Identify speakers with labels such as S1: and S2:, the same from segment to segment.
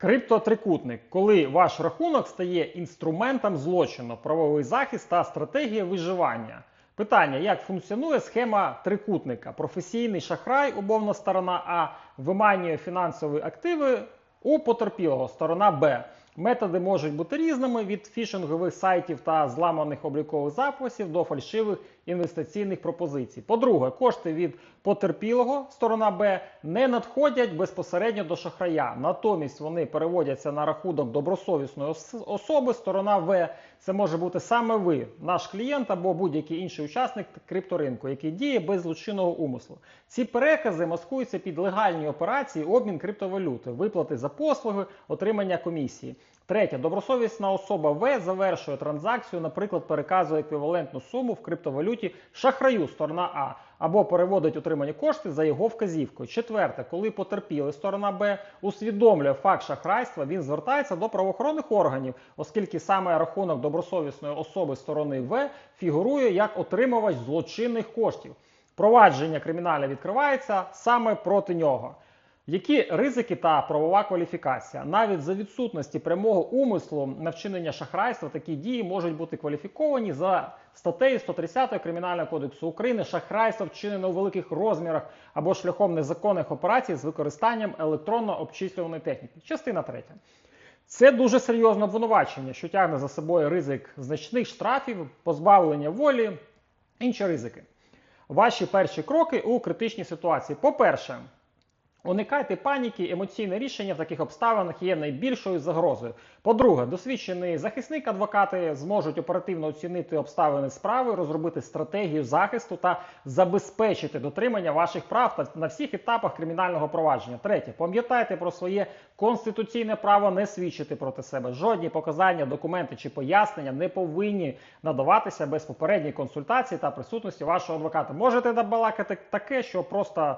S1: Криптотрикутник, коли ваш рахунок стає інструментом злочину, правовий захист та стратегія виживання. Питання: як функціонує схема трикутника? Професійний шахрай, умовна сторона А, виманює фінансові активи у потерпілого, сторона Б. Методи можуть бути різними від фішингових сайтів та зламаних облікових записів до фальшивих інвестиційних пропозицій. По-друге, кошти від потерпілого, сторона Б, не надходять безпосередньо до шахрая. Натомість вони переводяться на рахунок добросовісної особи, сторона В. Це може бути саме ви, наш клієнт або будь-який інший учасник крипторинку, який діє без злочинного умислу. Ці перекази маскуються під легальні операції, обмін криптовалюти, виплати за послуги, отримання комісії. Третє, добросовісна особа В завершує транзакцію, наприклад, переказує еквівалентну суму в криптовалюті шахраю сторона А або переводить отримані кошти за його вказівкою. Четверте, коли потерпіли сторона Б усвідомлює факт шахрайства, він звертається до правоохоронних органів, оскільки саме рахунок добросовісної особи сторони В фігурує як отримувач злочинних коштів. Провадження кримінальне відкривається саме проти нього. Які ризики та правова кваліфікація? Навіть за відсутності прямого умислу на вчинення шахрайства такі дії можуть бути кваліфіковані за статтею 130 Кримінального кодексу України шахрайство вчинене у великих розмірах або шляхом незаконних операцій з використанням електронно-обчислюваної техніки. Частина третя. Це дуже серйозне обвинувачення, що тягне за собою ризик значних штрафів, позбавлення волі, інші ризики. Ваші перші кроки у критичній ситуації. По-перше, Уникайте паніки, емоційне рішення в таких обставинах є найбільшою загрозою. По-друге, досвідчений захисник адвокати зможуть оперативно оцінити обставини справи, розробити стратегію захисту та забезпечити дотримання ваших прав та- на всіх етапах кримінального провадження. Третє, пам'ятайте про своє конституційне право не свідчити проти себе. Жодні показання, документи чи пояснення не повинні надаватися без попередньої консультації та присутності вашого адвоката. Можете набалакати таке, що просто.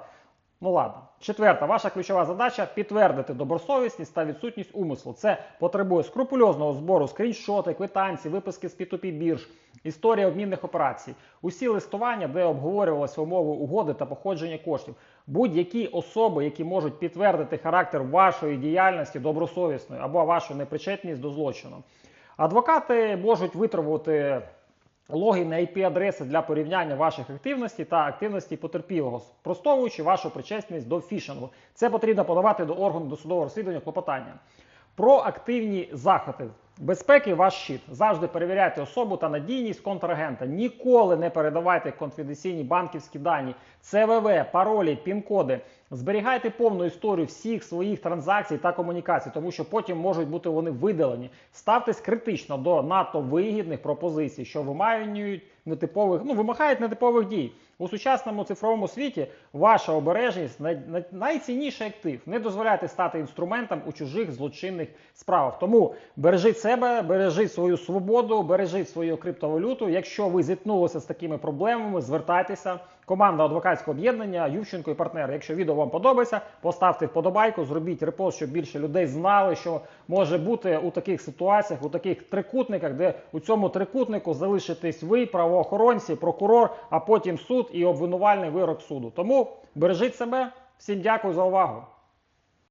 S1: Ну ладно. Четверта, ваша ключова задача підтвердити добросовісність та відсутність умислу. Це потребує скрупульозного збору скріншоти, квитанції, виписки з P2P бірж, історія обмінних операцій, усі листування, де обговорювалися умови угоди та походження коштів. Будь-які особи, які можуть підтвердити характер вашої діяльності добросовісної або вашу непричетність до злочину. Адвокати можуть витребувати логіни IP-адреси для порівняння ваших активностей та активності потерпілого, спростовуючи вашу причесність до фішингу. Це потрібно подавати до органу досудового розслідування клопотання. Про активні заходи. Безпеки ваш щит. Завжди перевіряйте особу та надійність контрагента. Ніколи не передавайте конфіденційні банківські дані, ЦВВ, паролі, пін-коди. Зберігайте повну історію всіх своїх транзакцій та комунікацій, тому що потім можуть бути вони видалені. Ставтесь критично до надто вигідних пропозицій, що вимагають нетипових, ну вимагають нетипових дій. У сучасному цифровому світі ваша обережність най, най, найцінніший актив. Не дозволяйте стати інструментом у чужих злочинних справах. Тому бережіть себе, бережіть свою свободу, бережіть свою криптовалюту. Якщо ви зіткнулися з такими проблемами, звертайтеся. Команда адвокатського об'єднання Ющенко і партнери. Якщо відео вам подобається, поставте вподобайку, зробіть репост, щоб більше людей знали, що може бути у таких ситуаціях, у таких трикутниках, де у цьому трикутнику залишитесь ви, правоохоронці, прокурор, а потім суд і обвинувальний вирок суду. Тому бережіть себе. Всім дякую за увагу.